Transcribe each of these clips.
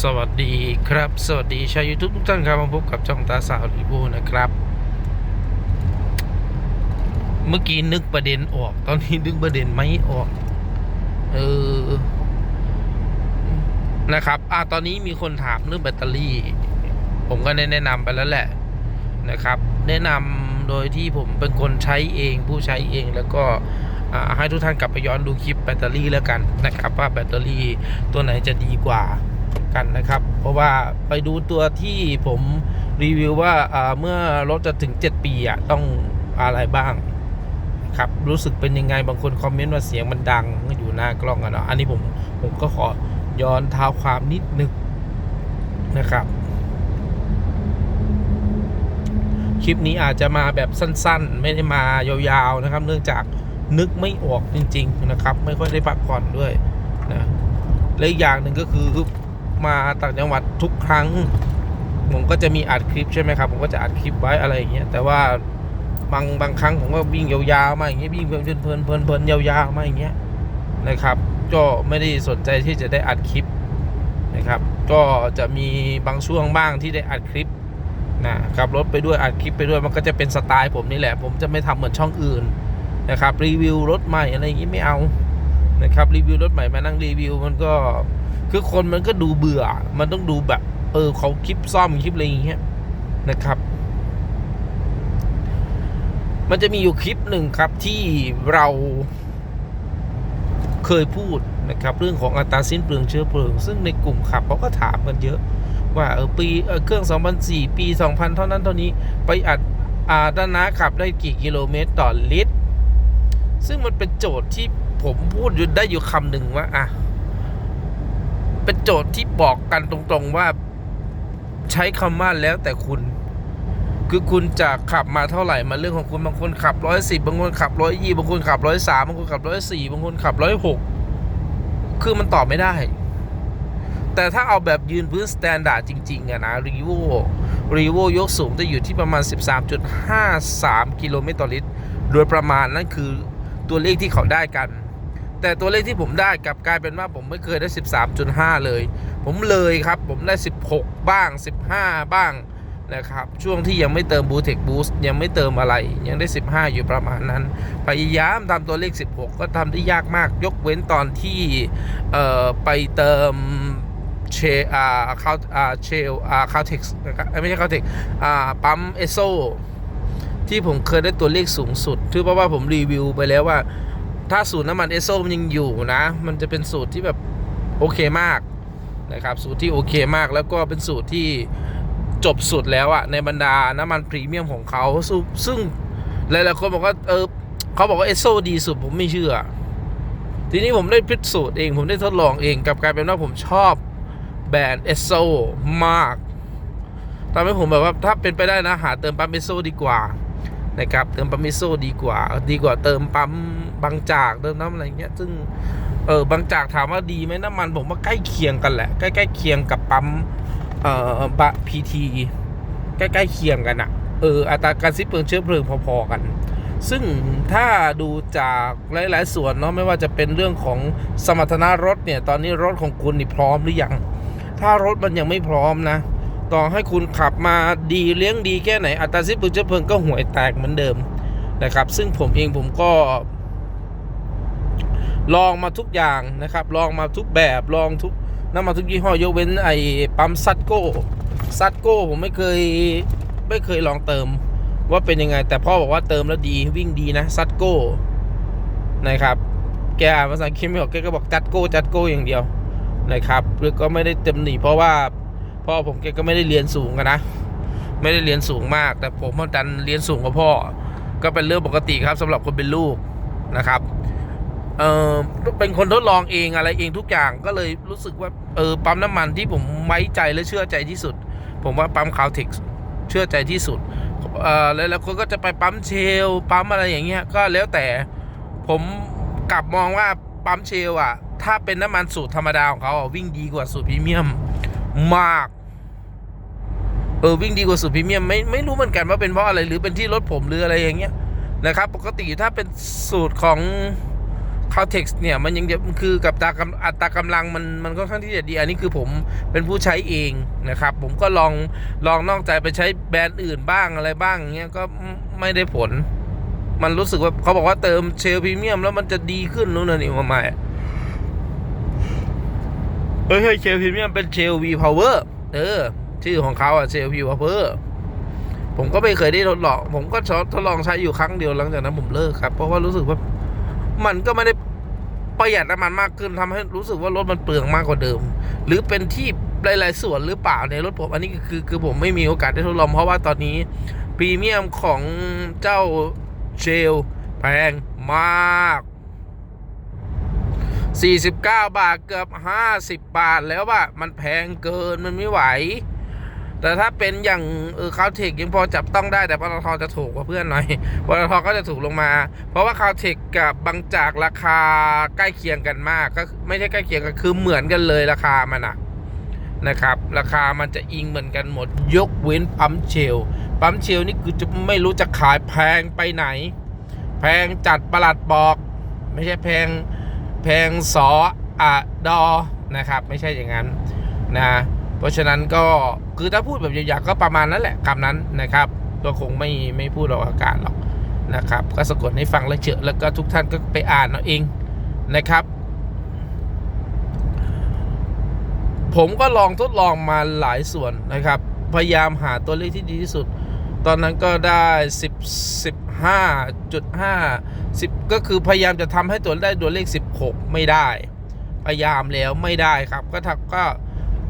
สวัสดีครับ สวัสดีชาวยูทูบทุกท่านครับมาพบกับช่องตาสาวรีบูนะครับ เมื่อกี้นึกประเด็นออก ตอนนี้นึกประเด็นไม่ออก เออ นะครับ อะตอนนี้มีคนถามเรื่องแบตเตอรี่ ผมก็ได้แนะนำไปแล้วแหละนะครับ แนะนำโดยที่ผมเป็นคนใช้เองผู้ใช้เองแล้วก็อ่าให้ทุกท่านกลับไปย้อนดูคลิปแบตเตอรี่แล้วกันนะครับ ว่าแบตเตอรี่ตัวไหนจะดีกว่า กันนะครับ เพราะว่าไปดูตัวที่ผมรีวิวว่าเมื่อรถจะถึง 7 ปีอะต้องอะไรบ้างครับรู้สึกเป็นยังไงบางคนคอมเมนต์ว่าเสียงมันดังอยู่หน้ากล้องอะเนาะอันนี้ผมผมก็ขอย้อนเท้าความนิดนึงนะครับ คลิปนี้อาจจะมาแบบสั้นๆ ไม่ได้มายาวๆนะครับ เนื่องจากนึกไม่ออกจริง ๆ นะครับ ไม่ค่อยได้พักผ่อนด้วยนะและอีกอย่างหนึ่งก็คือ มาต่างจังหวัดทุกครั้ง ผมก็จะมีอัดคลิปใช่ไหมครับ ผมก็จะอัดคลิปไว้อะไรอย่างเงี้ยแต่ว่าบางบางครั้งผมก็วิ่งยาวๆมาอย่างเงี้ยวิ่งเพลินเพลินเพลินเพลินยาวๆมาอย่างเงี้ยนะครับ ก็ไม่ได้สนใจที่จะได้อัดคลิปนะครับ ก็จะมีบางช่วงบ้างที่ได้อัดคลิปนะขับรถไปด้วยอัดคลิปไปด้วยมันก็จะเป็นสไตล์ผมนี่แหละ ผมจะไม่ทำเหมือนช่องอื่นนะครับรีวิวรถใหม่อะไรอย่างงี้ไม่เอานะครับรีวิวรถใหม่มานั่งรีวิวมันก็ คือคนมันก็ดูเบื่อ มันต้องดูแบบ เออเขาคลิปซ่อมคลิปอะไรอย่างเงี้ยนะครับ มันจะมีอยู่คลิปหนึ่งครับที่เราเคยพูดนะครับ เรื่องของอัตราสิ้นเปลืองเชื้อเพลิง ซึ่งในกลุ่มขับเขาก็ถามกันเยอะ ว่าเออปีเออเครื่อง 2004 ปี 2000 เท่านั้นเท่านี้ไปอัดอาด้านหน้าขับได้กี่กิโลเมตรต่อลิตร ซึ่งมันเป็นโจทย์ที่ผมพูดอยู่ได้อยู่คำหนึ่งว่าอะ เป็นโจทย์ที่บอกกันตรงๆว่า ใช้คำว่าแล้วแต่คุณ คือคุณจะขับมาเท่าไหร่มาเรื่องของคุณบางคนขับร้อยสิบบางคนขับร้อยยี่บางคนขับร้อยสามบางคนขับร้อยสี่บางคนขับร้อยหกคือมันตอบไม่ได้ แต่ถ้าเอาแบบยืนพื้นสแตนดาร์ดจริง ๆอะนะรีโวรีโวยกสูงจะอยู่ที่ประมาณ 13.53 กิโลเมตรต่อลิตร โดยประมาณนั่นคือตัวเลขที่เขาได้กัน แต่ตัวเลขที่ผมได้กลับกลายเป็นว่าผมไม่เคยได้ 13.5 เลย ผมเลยครับ ผมได้ 16 บ้าง 15 บ้างนะครับ ช่วงที่ยังไม่เติมบูเทคบูสยังไม่เติมอะไร ยังได้ 15 อยู่ประมาณนั้น พยายามทำตัวเลข 16 ก็ทำได้ยากมาก ยกเว้นตอนที่เอ่อไปเติมเชอ่าคาอาเชลอาคาเท็กซ์นะครับไม่ใช่คาเท็กอ่าปั๊มเอสโซที่ผมเคยได้ตัวเลขสูงสุด คือเพราะว่าผมรีวิวไปแล้วว่า ถ้าสูตรน้ำมันเอสโซมันยังอยู่นะ มันจะเป็นสูตรที่แบบโอเคมากนะครับ สูตรที่โอเคมากแล้วก็เป็นสูตรที่จบสุดแล้วอะในบรรดาน้ำมันพรีเมียมของเขาซึ่งหลายๆคนบอกว่าเออเขาบอกว่าเอสโซดีสุดผมไม่เชื่อ ทีนี้ผมได้พิสูจน์เอง ผมได้ทดลองเองกับกลายเป็นว่าผมชอบแบรนด์เอสโซมากทำให้ผมแบบว่าถ้าเป็นไปได้นะหาเติมปั๊มเอสโซดีกว่า นะครับเติมปั๊มเอสโซดีกว่า ดีกว่าเติมปั๊มบางจากเติมน้ำอะไรเงี้ยซึ่งเออบางจากถามว่าดีไหมน้ำมันผมว่าใกล้เคียงกันแหละใกล้ๆเคียงกับปั๊มเอ่อบะพีทีใกล้ๆเคียงกันอะเอออัตราการสิ้นเปลืองเชื้อเพลิงพอๆกัน ซึ่งถ้าดูจากหลายๆส่วนเนาะไม่ว่าจะเป็นเรื่องของสมรรถนะรถเนี่ยตอนนี้รถของคุณนี่พร้อมหรือยังถ้ารถมันยังไม่พร้อมนะ ต่อให้คุณขับมาดีเลี้ยงดีแค่ไหน อัตราสิ้นเปลืองเชื้อเพลิงก็ห่วยแตกเหมือนเดิมนะครับ ซึ่งผมเองผมก็ ลองมาทุกอย่างนะครับ ลองมาทุกแบบลองทุกน้ำมาทุกยี่ห้อยกเว้นไอ้ปั๊มซัตโก้ซัตโก้ผมไม่เคยไม่เคยลองเติมว่าเป็นยังไง แต่พ่อบอกว่าเติมแล้วดีวิ่งดีนะซัตโก้นะครับ แกอ่านภาษาอังกฤษไม่ออกแกก็บอกจัดโก้จัดโก้อย่างเดียวนะครับแล้วก็ไม่ได้เต็มหนีเพราะว่า พ่อผมแกก็ไม่ได้เรียนสูงกันนะ ไม่ได้เรียนสูงมาก แต่ผมดันเรียนสูงกว่าพ่อ ก็เป็นเรื่องปกติครับสำหรับคนเป็นลูกนะครับ เออเป็นคนทดลองเองอะไรเองทุกอย่างก็เลยรู้สึกว่าเออปั๊มน้ำมันที่ผมไว้ใจและเชื่อใจที่สุด ผมว่าปั๊มคาวเทคเชื่อใจที่สุดเออแล้วแล้วคนก็จะไปปั๊มเชลปั๊มอะไรอย่างเงี้ยก็แล้วแต่ผมกลับมองว่าปั๊มเชลอะ ถ้าเป็นน้ำมันสูตรธรรมดาของเขาวิ่งดีกว่าสูตรพรีเมียม มาก เออวิ่งดีกว่าสูตรพรีเมียมไม่ไม่รู้เหมือนกันว่าเป็นเพราะอะไรหรือเป็นที่รถผมหรืออะไรอย่างเงี้ยนะครับ ปกติถ้าเป็นสูตรของคาเท็กซ์เนี่ย มันยังจะคือกับตากอัตรากำลังมันมันค่อนข้างที่จะดี อันนี้คือผมเป็นผู้ใช้เองนะครับ ผมก็ลองลองนอกใจไปใช้แบรนด์อื่นบ้างอะไรบ้างเงี้ยก็ไม่ได้ผล มันรู้สึกว่าเขาบอกว่าเติมเชลพรีเมียมแล้วมันจะดีขึ้นนู่นนนนี่มาใหม่ เฮ้ยเชลพรีเมียมเป็นเชลวีพาวเวอร์เออ ชื่อของเขาอะเชลวีพาวเวอร์ผมก็ไม่เคยได้ทดลอง ผมก็ทดลองใช้อยู่ครั้งเดียวหลังจากนั้นผมเลิกครับ เพราะว่ารู้สึกว่ามันก็ไม่ได้ประหยัดน้ำมันมากขึ้นทำให้รู้สึกว่ารถมันเปลืองมากกว่าเดิม หรือเป็นที่หลายๆส่วนหรือเปล่าในรถผม อันนี้คือคือผมไม่มีโอกาสได้ทดลองเพราะว่าตอนนี้พรีเมียมของเจ้าเชลแพงมาก 49 บาทเกือบ 50 บาทแล้วว่ามันแพงเกินมันไม่ไหว แต่ถ้าเป็นอย่างเออคาวเทคยังพอจับต้องได้แต่ปตทจะถูกกว่าเพื่อนหน่อยปตทก็จะถูกลงมา เพราะว่าคาวเทคกับบางจากราคาใกล้เคียงกันมากก็ไม่ใช่ใกล้เคียงกันคือเหมือนกันเลยราคามันอะนะครับ ราคามันจะอิงเหมือนกันหมด ยกเว้นปั๊มเชลปั๊มเชลนี่คือจะไม่รู้จะขายแพงไปไหน แพงจัดประหลัดบอก ไม่ใช่แพง แพงสออะดอนะครับ ไม่ใช่อย่างนั้นนะเพราะฉะนั้นก็คือถ้าพูดแบบหยาบๆก็ประมาณนั้นแหละคำนั้นนะครับก็คงไม่ไม่พูดออกอากาศหรอกนะครับ ก็สะกดให้ฟังแล้วเจอแล้วก็ทุกท่านก็ไปอ่านเอาเองนะครับ ผมก็ลองทดลองมาหลายส่วนนะครับ พยายามหาตัวเลขที่ดีที่สุด ตอนนั้นก็ได้10 15.5 10 ก็คือพยายามจะทำให้ตัวได้ตัวเลข 16 ไม่ได้ พยายามแล้วไม่ได้ครับ ก็ทักก็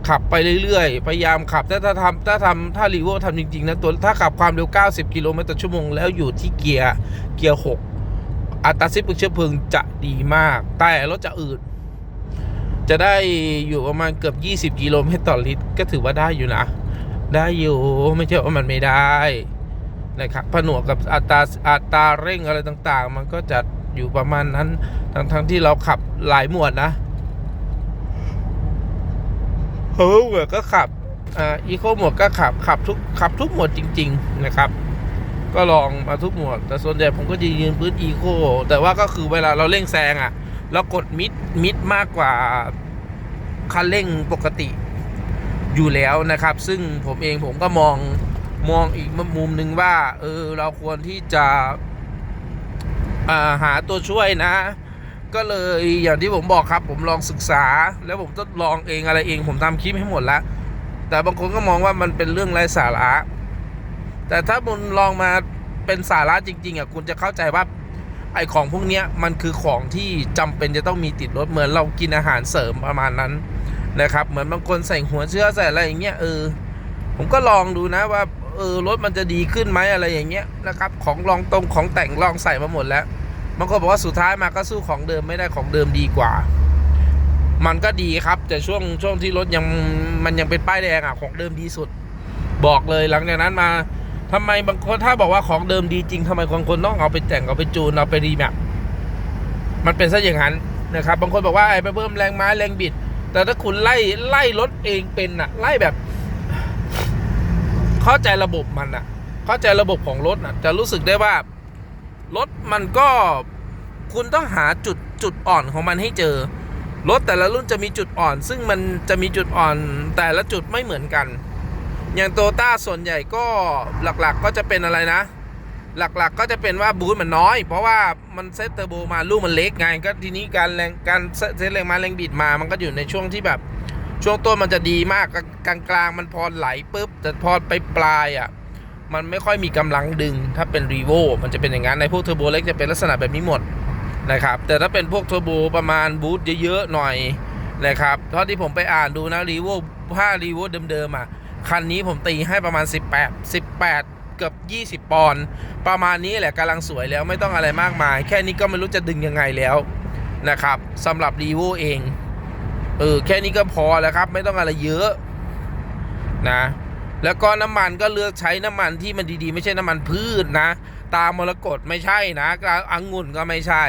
ขับไปเรื่อยๆ พยายามขับ ถ้าถ้าทำถ้าทำถ้ารีโวทำจริงๆนะตัวถ้าขับความเร็ว 90 กิโลเมตรต่อชั่วโมงแล้วอยู่ที่เกียร์เกียร์ 6 อัตราสิ้นเปลืองเชื้อเพลิงจะดีมาก แต่รถจะอืดจะได้อยู่ประมาณเกือบ 20 กิโลเมตรต่อลิตร ก็ถือว่าได้อยู่นะ ได้อยู่ไม่ใช่ว่ามันไม่ได้นะครับผนวกกับอัตราอัตราเร่งอะไรต่างๆ มันก็จะอยู่ประมาณนั้นทั้งทั้งที่เราขับหลายหมวดนะเฮ้ยหมวดก็ขับอ่าอีโคหมวดก็ขับขับทุกขับทุกหมวดจริง ๆนะครับ ก็ลองมาทุกหมวด แต่ส่วนใหญ่ผมก็จะยืนพื้นอีโคแต่ว่าก็คือเวลาเราเร่งแซงอะ่ะเรากดมิดมิดมากกว่าคันเร่งปกติ อยู่แล้วนะครับ ซึ่งผมเองผมก็มองมองอีกมุมหนึ่งว่าเออเราควรที่จะาหาตัวช่วยนะ ก็เลยอย่างที่ผมบอกครับผมลองศึกษา แล้วผมทดลองเองอะไรเอง ผมทำคลิปให้หมดแล้ว แต่บางคนก็มองว่ามันเป็นเรื่องไร้สาระ แต่ถ้าคุณลองมาเป็นสาระจริง ๆอะคุณจะเข้าใจว่าไอของพวกนี้มันคือของที่จำเป็นจะต้องมีติดรถเหมือนเรากินอาหารเสริมประมาณนั้น นะครับ เหมือนบางคนใส่หัวเชื้อใส่อะไรอย่างเงี้ยเออ ผมก็ลองดูนะว่าเออรถมันจะดีขึ้นไหมอะไรอย่างเงี้ยนะครับ ของลองตรงของแต่งลองใส่มาหมดแล้วบางคนบอกว่าสุดท้ายมาก็สู้ของเดิมไม่ได้ของเดิมดีกว่า มันก็ดีครับ แต่ช่วงช่วงที่รถยังมันยังเป็นป้ายแดงอะของเดิมดีสุด บอกเลยหลังจากนั้นมาทำไมบางคนถ้าบอกว่าของเดิมดีจริงทำไมคนคนต้องเอาไปแต่งเอาไปจูนเอาไปรีแมปมันเป็นซะอย่างนั้นนะครับ บางคนบอกว่าไอ้ไปเพิ่มแรงม้าแรงบิด แต่ถ้าคุณไล่ไล่รถเองเป็นอะไล่แบบ เข้าใจระบบมันอะเข้าใจระบบของรถอะจะรู้สึกได้ว่ารถมันก็คุณต้องหาจุดจุดอ่อนของมันให้เจอ รถแต่ละรุ่นจะมีจุดอ่อน ซึ่งมันจะมีจุดอ่อนแต่ละจุดไม่เหมือนกัน อย่างโตต้าส่วนใหญ่ก็หลักๆก็จะเป็นอะไรนะ หลักๆก็จะเป็นว่าบูทมันน้อย เพราะว่ามันเซตเทอร์โบมาลูกมันเล็กไงก็ทีนี้การแรงการเซตแรงมาแรงบิดมา มันก็อยู่ในช่วงที่แบบ ช่วงต้นมันจะดีมากกลางกลางๆมันพอไหลปุ๊บแต่พอไปปลายอะมันไม่ค่อยมีกำลังดึง ถ้าเป็นรีโวมันจะเป็นอย่างนั้นในพวกเทอร์โบเล็กจะเป็นลักษณะแบบนี้หมดนะครับแต่ถ้าเป็นพวกเทอร์โบประมาณบูทเยอะๆหน่อยนะครับเท่าที่ผมไปอ่านดูนะรีโวผ้ารีโวเดิมๆอะคันนี้ผมตีให้ประมาณ 18 18 เกือบ20 ปอนด์ประมาณนี้แหละกำลังสวยแล้วไม่ต้องอะไรมากมาย แค่นี้ก็ไม่รู้จะดึงยังไงแล้วนะครับสำหรับรีโวเองเออแค่นี้ก็พอแล้วครับ ไม่ต้องอะไรเยอะนะ แล้วก็น้ำมันก็เลือกใช้น้ำมันที่มันดีๆ ไม่ใช่น้ำมันพืชนะ ตามมรกตไม่ใช่นะอังุ่นก็ไม่ใช่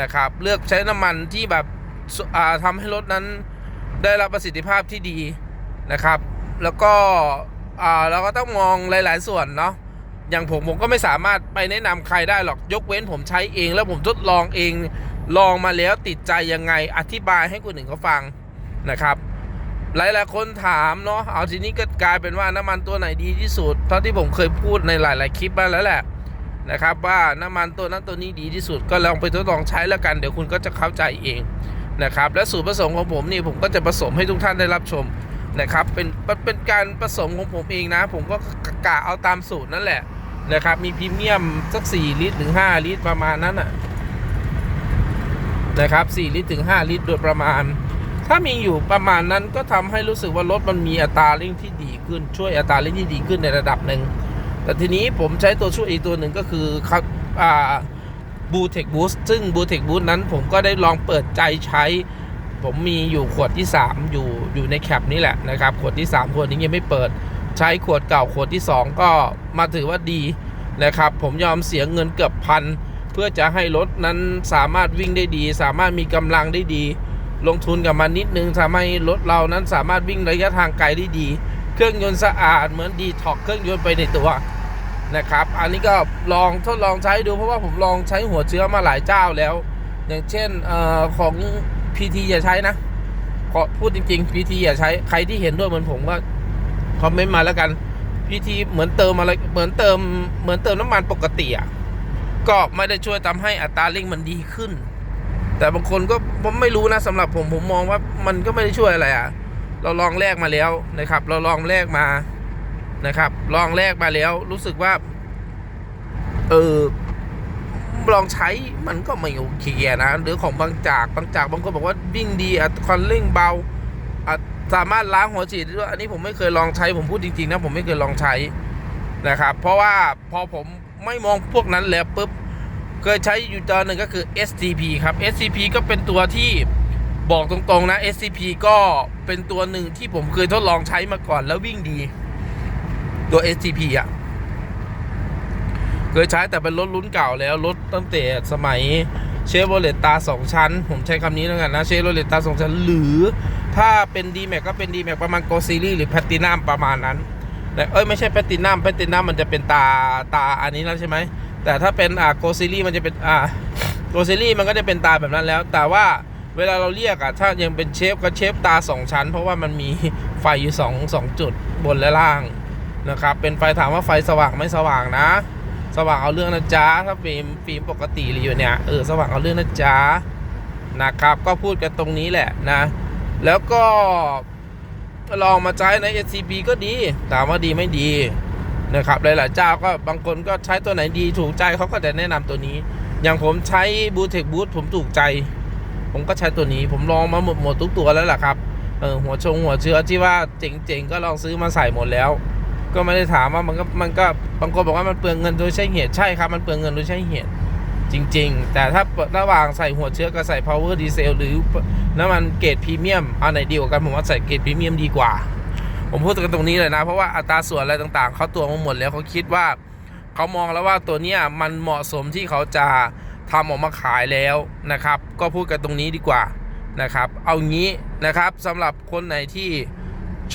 นะครับ เลือกใช้น้ำมันที่แบบอ่าทำให้รถนั้นได้รับประสิทธิภาพที่ดีนะครับ แล้วก็ เราก็ต้องมองหลาย ๆ ส่วนเนาะอย่างผมผมก็ไม่สามารถไปแนะนำใครได้หรอกยกเว้นผมใช้เอง แล้วผมทดลองเองลองมาแล้วติดใจยังไงอธิบายให้คนอื่นเขาฟังนะครับ หลายๆคนถามเนาะเอาทีนี้ก็กลายเป็นว่าน้ำมันตัวไหนดีที่สุด เท่าที่ผมเคยพูดในหลาย ๆ คลิปมาแล้วแหละนะครับว่าน้ำมันตัวนั้นตัวนี้ดีที่สุดก็ลองไปทดลองใช้แล้วกันเดี๋ยวคุณก็จะเข้าใจเองนะครับและสูตรผสมของผมนี่ผมก็จะผสมให้ทุกท่านได้รับชม นะครับเป็นเป็นการผสมของผมเองนะ ผมก็กะเอาตามสูตรนั่นแหละนะครับมีพรีเมียมสัก 4 ลิตรถึง 5 ลิตรประมาณนั้นน่ะนะครับ4ลิตรถึง 5 ลิตรโดยประมาณ ถ้ามีอยู่ประมาณนั้นก็ทำให้รู้สึกว่ารถมันมีอัตราเร่งที่ดีขึ้นช่วยอัตราเร่งที่ดีขึ้นในระดับหนึ่งแต่ทีนี้ผมใช้ตัวช่วยอีกตัวหนึ่งก็คือครับบูเทคบูสซึ่งบูเทคบูสนั้นผมก็ได้ลองเปิดใจใช้ ผมมีอยู่ขวดที่ 3 อยู่อยู่ในแคปนี้แหละนะครับ ขวดที่ 3 ขวดนี้ยังไม่เปิด ใช้ขวดเก่าขวดที่ 2 ก็มาถือว่าดีนะครับ ผมยอมเสียเงินเกือบพันเพื่อจะให้รถนั้นสามารถวิ่งได้ดี สามารถมีกำลังได้ดี ลงทุนกับมันนิดนึงทำให้รถเรานั้นสามารถวิ่งระยะทางไกลได้ดี เครื่องยนต์สะอาดเหมือนดีท็อกเครื่องยนต์ไปในตัวนะครับ อันนี้ก็ลองทดลองใช้ดูเพราะว่าผมลองใช้หัวเชื้อมาหลายเจ้าแล้ว อย่างเช่นออของ PT อย่าใช้นะขอพูดจริงๆ PT อย่าใช้ใครที่เห็นด้วยเหมือนผมก็คอมเมนต์มาแล้วกัน PT เหมือนเติมอะไรเหมือนเติมเหมือนเติมน้ำมันปกติอะก็ไม่ได้ช่วยทำให้อัตราเร่งมันดีขึ้น แต่บางคนก็ผมไม่รู้นะสำหรับผมผมมองว่ามันก็ไม่ได้ช่วยอะไรอะเราลองแลกมาแล้วนะครับ เราลองแลกมานะครับ ลองแลกมาแล้วรู้สึกว่าเออ ลองใช้มันก็ไม่โอเคนะ หรือของบางจากบางจากบางคนบอกว่าวิ่งดีอัตราเร่งเบาอะสามารถล้างหัวฉีดด้ด้วยอันนี้ผมไม่เคยลองใช้ผมพูดจริงๆนะผมไม่เคยลองใช้นะครับ เพราะว่าพอผมไม่มองพวกนั้นแล้วปุ๊บเคยใช้อยู่ตัวหนึ่งก็คือ SCP ครับ SCP ก็เป็นตัวที่บอกตรงๆนะ SCP ก็เป็นตัวหนึ่งที่ผมเคยทดลองใช้มาก่อนแล้ววิ่งดี ตัว SCP อะ เคยใช้แต่เป็นรถรุ่นเก่าแล้วรถตั้งแต่สมัยเชฟโรเลตตาสองชั้น ผมใช้คำนี้แล้วกันนะเชฟโรเลตตาสองชั้น หรือถ้าเป็น d m a x ก็เป็น d m a x ประมาณโกซีรีหรือแพตตินัมประมาณนั้นแต่เอ้ยไม่ใช่แพตตินัมแพตตินัมมันจะเป็นตาตาอันนี้แล้วใช่ไหมแต่ถ้าเป็นอ่าโกซีรีมันจะเป็นอ่าโกซีรีมันก็จะเป็นตาแบบนั้นแล้ว แต่ว่าเวลาเราเรียกอะถ้ายังเป็นเชฟก็เชฟตาสองชั้น เพราะว่ามันมีไฟอยู่สองสองจุดบนและล่างนะครับเป็นไฟถามว่าไฟสว่างไม่สว่างนะ สว่างเอาเรื่องนะจ๊ะถ้าฟิล์มฟิล์มปกติหรืออยู่เนี่ยเออสว่างเอาเรื่องนะจ๊ะนะครับก็พูดกันตรงนี้แหละนะ แล้วก็ลองมาใช้ใน SCP ก็ดีถามว่าดีไม่ดีนะครับหลายๆเจ้าก็บางคนก็ใช้ตัวไหนดีถูกใจเขาก็จะแนะนำตัวนี้ อย่างผมใช้บูเทคบูทผมถูกใจ ผมก็ใช้ตัวนี้ผมลองมาหมดหมดทุกตัวแล้วล่ะครับเออหัวชงหัวเชื้อที่ว่าเจ๋งๆก็ลองซื้อมาใส่หมดแล้ว ก็ไม่ได้ถามว่ามันก็มันก็บางคนบอกว่ามันเปลืองเงินโดยใช่เหตุใช่ครับ มันเปลืองเงินโดยใช่เหตุจริง ๆ แต่ถ้าระหว่างใส่หัวเชื้อกับใส่ power diesel หรือน้ำมันเกรดพรีเมียมอันไหนดีกว่ากันผมว่าใส่เกรดพรีเมียมดีกว่า ผมพูดกันตรงนี้เลยนะ เพราะว่าอัตราส่วนอะไรต่างๆ เขาตัวมาหมดแล้วเขาคิดว่าเขามองแล้วว่าตัวเนี้ยมันเหมาะสมที่เขาจะทำออกมาขายแล้วนะครับ ก็พูดกันตรงนี้ดีกว่านะครับ เอางี้นะครับสำหรับคนไหนที่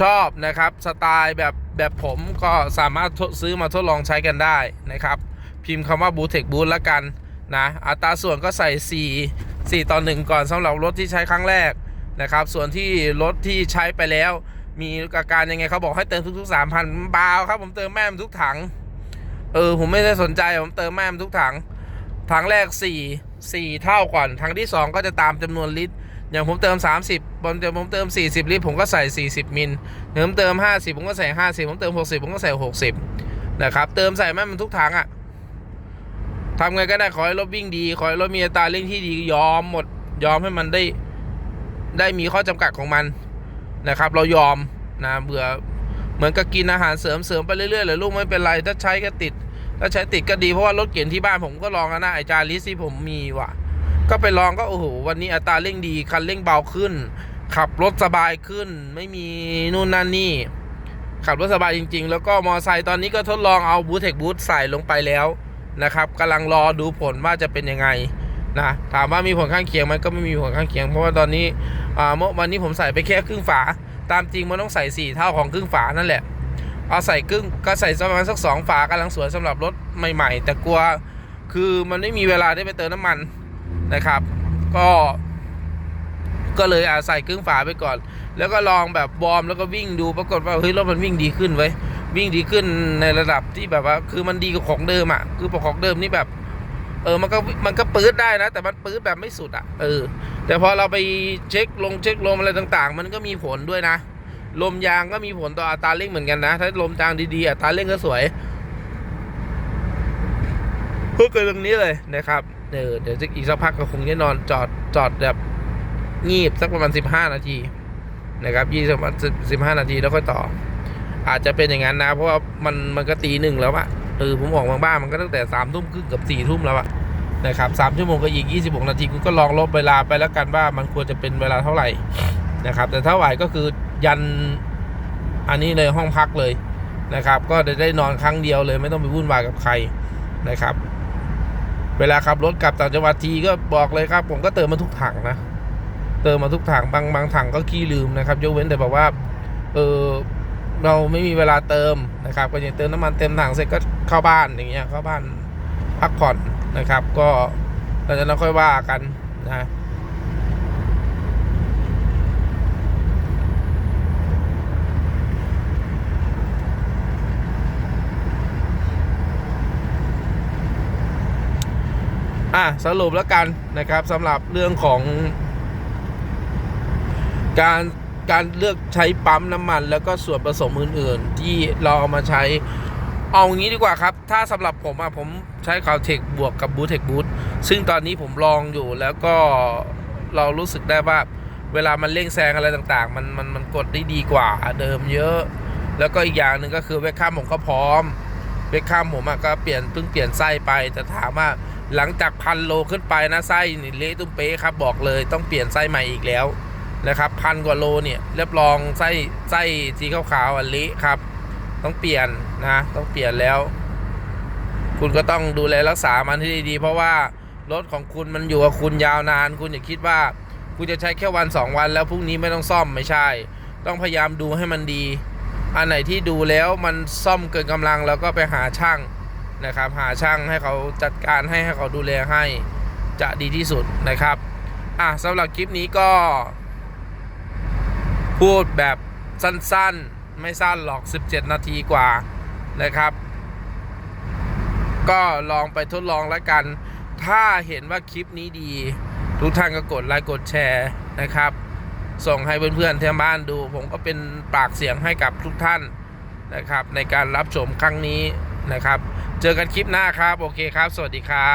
ชอบนะครับสไตล์แบบ แบบผมก็สามารถซื้อมาทดลองใช้กันได้นะครับ พิมพ์คำว่าบูเทคบูทแล้วกันนะอัตราส่วนก็ใส่ 4 4 ต่อ 1 ก่อนสำหรับรถที่ใช้ครั้งแรกนะครับ ส่วนที่รถที่ใช้ไปแล้ว มีอาการยังไงเขาบอกให้เติมทุกๆ 3,000บาทครับ ผมเติมแม่มทุกถัง เออ ผมไม่ได้สนใจ ผมเติมแม่มทุกถัง ถังแรก 4 4 เท่าก่อนถังที่ 2 ก็จะตามจำนวนลิตร อย่างผมเติม 30บนเดี๋ยวผมเติม 40 ลิตรผมก็ใส่ 40 มิลเดี๋ยวผมเติม 50 ผมก็ใส่ 50 ผมเติม 60 ผมก็ใส่ 60 นะครับ เติมใส่แม่มันทุกถังอะทำไงก็ได้ขอให้รถวิ่งดี ขอให้รถมีอัตราเร่งที่ดียอมหมด ยอมให้มันได้ได้มีข้อจำกัดของมันนะครับ เรายอมนะเบื่อเหมือนกับกินอาหารเสริมเสริมไปเรื่อยๆเลยลูกไม่เป็นไรถ้าใช้ก็ติด ถ้าใช้ติดก็ดีเพราะว่ารถเก๋งที่บ้านผมก็ลองนะไอจาริสที่ผมมีว่ะ ก็ไปลองก็โอ้โหวันนี้อัตราเร่งดีคันเร่งเบาขึ้น ขับรถสบายขึ้น ไม่มีนู่นนั่นนี่ ขับรถสบายจริง ๆ แล้วก็มอไซค์ตอนนี้ก็ทดลองเอาบูทเทคบูทใส่ลงไปแล้วนะครับกำลังรอดูผลว่าจะเป็นยังไงนะถามว่ามีผลข้างเคียงไหมก็ไม่มีผลข้างเคียง เพราะว่าตอนนี้อ่าเมื่อวันนี้ผมใส่ไปแค่ครึ่งฝา ตามจริงมันต้องใส่สี่เท่าของครึ่งฝานั่นแหละเอาใส่ครึ่งก็ใส่ประมาณสักสองฝากำลังสวยสำหรับรถใหม่ ๆ แต่กลัวคือมันไม่มีเวลาได้ไปเติมน้ำมัน นะครับ ก็ก็เลยอาศัยครึ่งฝาไปก่อน แล้วก็ลองแบบวอร์มแล้วก็วิ่งดูปรากฏว่าเฮ้ยรถมันวิ่งดีขึ้นไว้วิ่งดีขึ้นในระดับที่แบบว่า คือมันดีกว่าของเดิมอะคือของเดิมนี่แบบ เออมันก็มันก็ปื๊ดได้นะ แต่มันปื๊ดแบบไม่สุดอะเออ แต่พอเราไปเช็คลงเช็คลมอะไรต่างๆ มันก็มีผลด้วยนะ ลมยางก็มีผลต่ออัตราเร่งเหมือนกันนะ ถ้าลมยางดีๆอัตราเร่งก็สวยพูดกันตรงนี้เลยนะครับ เออเดี๋ยวอีกสักพักก็คงจะนอนจอดจอดแบบงีบสักประมาณ 15 นาทีนะครับยี่สิบสิบห้านาทีแล้วค่อยต่อ อาจจะเป็นอย่างนั้นนะ เพราะว่ามันมันก็ตีหนึ่งแล้วอะเออผมออกมาบ้านมันก็ตั้งแต่สามทุ่มครึ่งกับสี่ทุ่มแล้วอะนะครับสามชั่วโมงก็อีกยี่สิบหกนาทีคุณก็ลองลบเวลาไปแล้วกันว่ามันควรจะเป็นเวลาเท่าไหร่นะครับ แต่ถ้าไหวก็คือยันอันนี้เลยห้องพักเลยนะครับ ก็จะได้นอนครั้งเดียวเลยไม่ต้องไปวุ่นวายกับใครนะครับ เวลาขับรถกลับต่างจังหวัดทีก็บอกเลยครับ ผมก็เติมมาทุกถังนะ เติมมาทุกถังบางบางถังก็ขี้ลืมนะครับยกเว้นแต่บอกว่าเออเราไม่มีเวลาเติมนะครับ ก็อย่างเติมน้ำมันเต็มถังเสร็จก็เข้าบ้านอย่างเงี้ยเข้าบ้านพักผ่อนนะครับ ก็เราจะนั้นค่อยว่ากันนะ สรุปแล้วกันนะครับสำหรับเรื่องของ การการเลือกใช้ปั๊มน้ำมัน แล้วก็ส่วนผสมอื่น ๆ ที่เราเอามาใช้ เอางี้ดีกว่าครับ ถ้าสำหรับผมอะผมใช้คาวเทคบวกกับบูเทคบูทซึ่งตอนนี้ผมลองอยู่แล้วก็เรารู้สึกได้ว่าเวลามันเร่งแซงอะไรต่างๆ มันมันมันกดได้ดีกว่าเดิมเยอะ แล้วก็อีกอย่างหนึ่งก็คือเวกข้ามผมก็พร้อมเวกข้ามผมอะก็เปลี่ยนเพิ่งเปลี่ยนไส้ไปแต่ถามว่า หลังจากพันโลขึ้นไปนะไส้นี่เละตุ้มเป๊ะครับบอกเลยต้องเปลี่ยนไส้ใหม่อีกแล้วนะครับพันกว่าโลเนี่ยเรียบรองไส้ไส้สีขาวๆอะเละครับ ต้องเปลี่ยนนะต้องเปลี่ยนแล้ว คุณก็ต้องดูแลรักษามันให้ดีๆเพราะว่ารถของคุณมันอยู่กับคุณยาวนาน คุณอย่าคิดว่า คุณจะใช้แค่วันสองวันแล้วพรุ่งนี้ไม่ต้องซ่อมไม่ใช่ ต้องพยายามดูให้มันดี อันไหนที่ดูแล้วมันซ่อมเกินกำลังแล้วก็ไปหาช่าง นะครับ หาช่างให้เขาจัดการให้ให้เขาดูแลให้จะดีที่สุดนะครับ อะสำหรับคลิปนี้ก็ พูดแบบสั้นๆ ไม่สั้นหรอก 17 นาทีกว่านะครับ ก็ลองไปทดลองแล้วกัน ถ้าเห็นว่าคลิปนี้ดี ทุกท่านก็กดไลค์กดแชร์นะครับ ส่งให้เพื่อนๆที่บ้านดู ผมก็เป็นปากเสียงให้กับทุกท่านนะครับ ในการรับชมครั้งนี้นะครับ เจอกันคลิปหน้าครับ โอเคครับ สวัสดีครับ